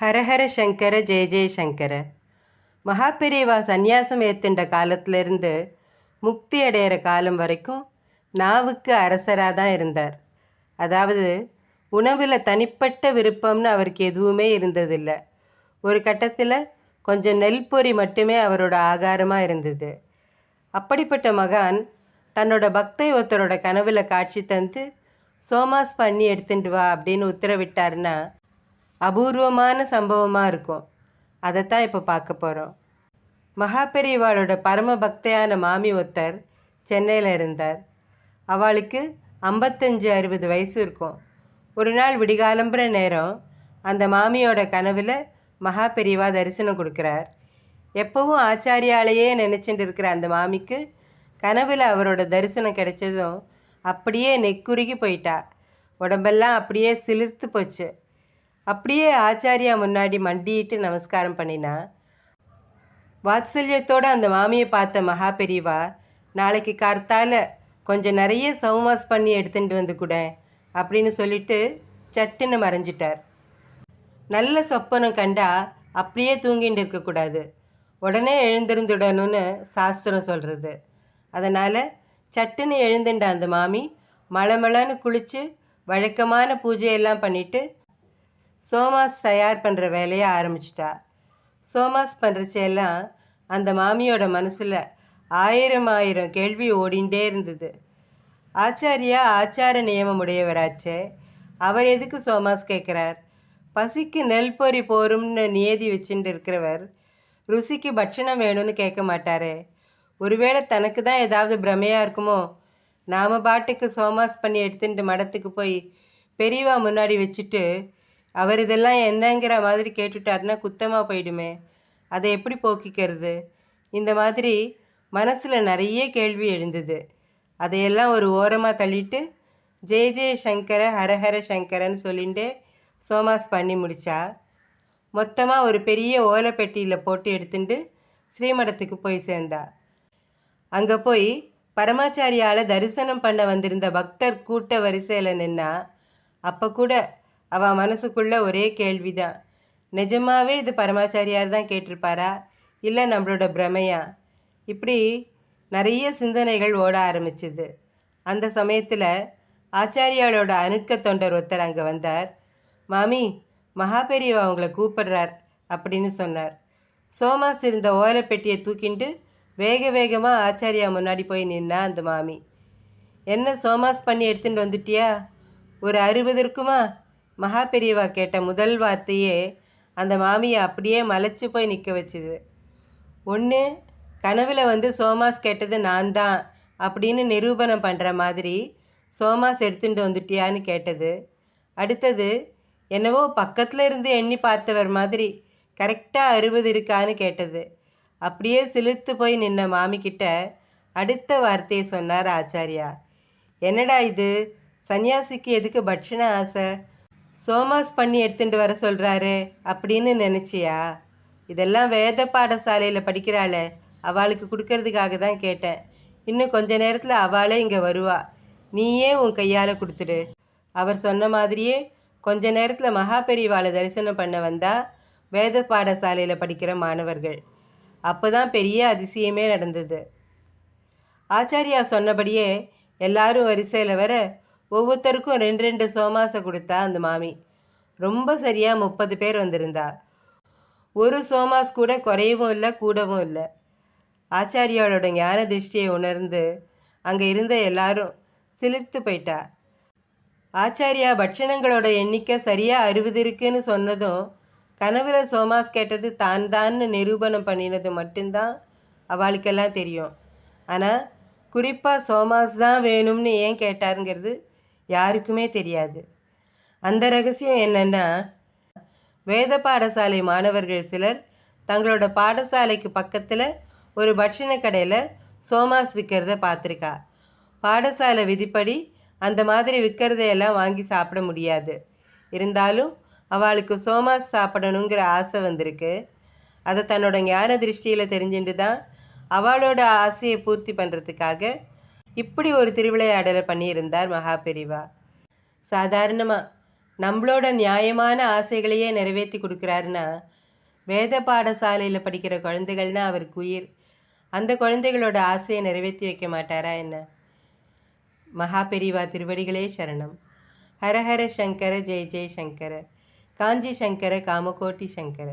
ஹரஹர சங்கர ஜெய ஜெயசங்கர சங்கர. சந்நியாசம் ஏத்துண்ட காலத்திலிருந்து முக்தி அடையிற காலம் வரைக்கும் நாவுக்கு அரசராக தான் இருந்தார். அதாவது உணவில் தனிப்பட்ட விருப்பம்னு அவருக்கு எதுவுமே இருந்ததில்லை. ஒரு கட்டத்தில் கொஞ்சம் நெல் பொறி மட்டுமே அவரோட ஆகாரமாக இருந்தது. அப்படிப்பட்ட மகான் தன்னோட பக்தை ஒருத்தரோட கனவில் காட்சி தந்து சோமாஸ் பண்ணி எடுத்துட்டு வா அப்படின்னு உத்தரவிட்டாருன்னா அபூர்வமான சம்பவமாக இருக்கும். அதைத்தான் இப்போ பார்க்க போகிறோம் மகாபெரிவாளோட பரம பக்தையான மாமி ஒருத்தர் சென்னையில் இருந்தார். அவளுக்கு ஐம்பத்தஞ்சு அறுபது வயசு இருக்கும். ஒரு நாள் விடிகாலம்புற நேரம் அந்த மாமியோட கனவில் மகாபெரிவா தரிசனம் கொடுக்குறார். எப்பவும் ஆச்சாரியாலேயே நினச்சிட்டு இருக்கிற அந்த மாமிக்கு கனவில் அவரோட தரிசனம் கிடைச்சதும் அப்படியே நெக்குருகி போயிட்டா. உடம்பெல்லாம் அப்படியே சிலிர்த்து போச்சு. அப்படியே ஆச்சாரியா முன்னாடி மண்டியிட்டு நமஸ்காரம் பண்ணினா வாத்சல்யத்தோடு அந்த மாமியை பார்த்த மகா பெரியவா நாளைக்கு கார்த்தால கொஞ்சம் நிறைய சவுமாஸ் பண்ணி எடுத்துகிட்டு வந்து கூட அப்படின்னு சொல்லிட்டு சட்டுன்னு மறைஞ்சிட்டார். நல்ல சொப்பனம் கண்டா அப்படியே தூங்கிட்டு இருக்கக்கூடாது உடனே எழுந்திருந்துடணும்னு சாஸ்திரம் சொல்கிறது அதனால் சட்டுன்னு எழுந்துட்ட அந்த மாமி. மளமளன்னு குளித்து வழக்கமான பூஜையெல்லாம் பண்ணிவிட்டு சோமாஸ் தயார் பண்ணுற வேலையை ஆரம்பிச்சிட்டா. சோமாஸ் பண்ணுறச்செல்லாம் அந்த மாமியோட மனசில் ஆயிரம் ஆயிரம் கேள்வி ஓடிண்டே இருந்தது. ஆச்சாரியா ஆச்சார நியமம் உடையவராச்சே அவர் எதுக்கு சோமாஸ் கேட்குறார் பசிக்கு நெல் பொறி போரும்னு நியதி வச்சுட்டு இருக்கிறவர் ருசிக்கு பட்சணம் வேணும்னு கேட்க மாட்டாரே. ஒருவேளை தனக்கு தான் ஏதாவது பிரமையாக இருக்குமோ? நாம் பாட்டுக்கு சோமாஸ் பண்ணி எடுத்துட்டு மடத்துக்கு போய் பெரியவா முன்னாடி வச்சுட்டு அவர் இதெல்லாம் என்னங்கிற மாதிரி கேட்டுட்டார்னா குத்தமாக போயிடுமே. அதை எப்படி போக்கிக்கிறது? இந்த மாதிரி மனசில் நிறைய கேள்வி எழுந்தது. அதையெல்லாம் ஒரு ஓரமாக தள்ளிட்டு ஜெய ஜெய சங்கர ஹரஹர சங்கரன்னு சொல்லிட்டு சோமாஸ் பண்ணி முடித்தா மொத்தமாக ஒரு பெரிய ஓலைப்பெட்டியில் போட்டு எடுத்துட்டு ஸ்ரீமடத்துக்கு போய் சேர்ந்தா. அங்கே போய் பரமாச்சாரியால் தரிசனம் பண்ண வந்திருந்த பக்தர் கூட்ட வரிசையில் நின்னா அப்போ கூட அவள் மனசுக்குள்ள ஒரே கேள்விதான் நிஜமாவே இது பரமாச்சாரியார் தான் கேட்டிருப்பாரா? இல்லை நம்மளோட பிரமையா? இப்படி நிறைய சிந்தனைகள் ஓட ஆரம்பிச்சுது. அந்த சமயத்தில் ஆச்சாரியாளோட அணுக்க தொண்டர் ஒருத்தர் அங்கே வந்தார். மாமி மகாபெரியவா அவங்களை கூப்பிடுறார் அப்படின்னு சொன்னார். சோமாஸ் இருந்த ஓலைப்பெட்டியை தூக்கிண்டு வேக வேகமாக ஆச்சாரியா முன்னாடி போய் நின்னா அந்த மாமி. என்ன சோமாஸ் பண்ணி எடுத்துகிட்டு வந்துட்டியா? ஒரு அறுபது இருக்குமா? மகா பெரியவா கேட்ட முதல் வார்த்தையே அந்த மாமியை அப்படியே மலைச்சு போய் நிற்க வச்சுது. ஒன்று கனவில் வந்து சோமாஸ் கேட்டது நான் தான் அப்படின்னு நிரூபணம் பண்ணுற மாதிரி சோமாஸ் எடுத்துட்டு வந்துட்டியான்னு கேட்டது. அடுத்தது என்னவோ பக்கத்தில் இருந்து எண்ணி பார்த்தவர் மாதிரி கரெக்டாக அறுபது இருக்கான்னு கேட்டது. அப்படியே சிலுத்து போய் நின்ன மாமிக்கிட்ட அடுத்த வார்த்தையை சொன்னார் ஆச்சாரியா. என்னடா இது? சன்னியாசிக்கு எதுக்கு பட்சண ஆசை? சோமாஸ் பண்ணி எடுத்துட்டு வர சொல்கிறாரு அப்படின்னு நினச்சியா? இதெல்லாம் வேத பாடசாலையில் படிக்கிறாளே அவளுக்கு கொடுக்கறதுக்காக தான் கேட்டேன். இன்னும் கொஞ்ச நேரத்தில் அவளே இங்கே வருவா. நீயே உன் கையால் கொடுத்துடு. அவர் சொன்ன மாதிரியே கொஞ்ச நேரத்தில் மகா பெரியவாளை தரிசனம் பண்ண வந்தா வேத பாடசாலையில் படிக்கிற மாணவர்கள். அப்போ தான் பெரிய அதிசயமே நடந்தது. ஆச்சாரியா சொன்னபடியே எல்லாரும் வரிசையில் வர ஒவ்வொருத்தருக்கும் ரெண்டு ரெண்டு சோமாசை கொடுத்தா அந்த மாமி. ரொம்ப சரியாக முப்பது பேர் வந்திருந்தா. ஒரு சோமாஸ் கூட குறையவும் இல்லை கூடவும் இல்லை. ஆச்சாரியாளோட ஞான திருஷ்டியை உணர்ந்து அங்கே இருந்த எல்லாரும் சிலிர்த்து போயிட்டா. ஆச்சாரியா பட்சணங்களோட எண்ணிக்கை சரியாக அறுபது இருக்குன்னு சொன்னதும் கனவுல சோமாஸ் கேட்டது தான் தான்னு நிரூபணம் பண்ணினது மட்டும்தான் அவளுக்கெல்லாம் தெரியும். ஆனால் குறிப்பாக சோமாஸ் தான் வேணும்னு ஏன் கேட்டாருங்கிறது யாருக்குமே தெரியாது. அந்த ரகசியம் என்னென்னா வேத பாடசாலை மாணவர்கள் சிலர் தங்களோட பாடசாலைக்கு பக்கத்தில் ஒரு பட்சண கடையில் சோமாஸ் விற்கிறத பார்த்துருக்கா பாடசாலை விதிப்படி அந்த மாதிரி விற்கிறதையெல்லாம் வாங்கி சாப்பிட முடியாது. இருந்தாலும் அவளுக்கு சோமாஸ் சாப்பிடணுங்கிற ஆசை வந்திருக்கு. அதை தன்னோட ஞான திருஷ்டியில் தெரிஞ்சுட்டு தான் அவளோட ஆசையை பூர்த்தி பண்ணுறதுக்காக இப்படி ஒரு திருவிளையாடலை பண்ணியிருந்தார் மகாபெரிவா சாதாரணமாக நம்மளோட நியாயமான ஆசைகளையே நிறைவேற்றி கொடுக்குறாருன்னா வேத பாடசாலையில் படிக்கிற குழந்தைகள்னா அவருக்கு உயிர். அந்த குழந்தைகளோட ஆசையை நிறைவேற்றி வைக்க மாட்டாரா என்ன? மகாபெரிவா திருவடிகளே சரணம். ஹரஹர சங்கர ஜெய் ஜெய் சங்கர. காஞ்சி சங்கர காமகோட்டி சங்கர.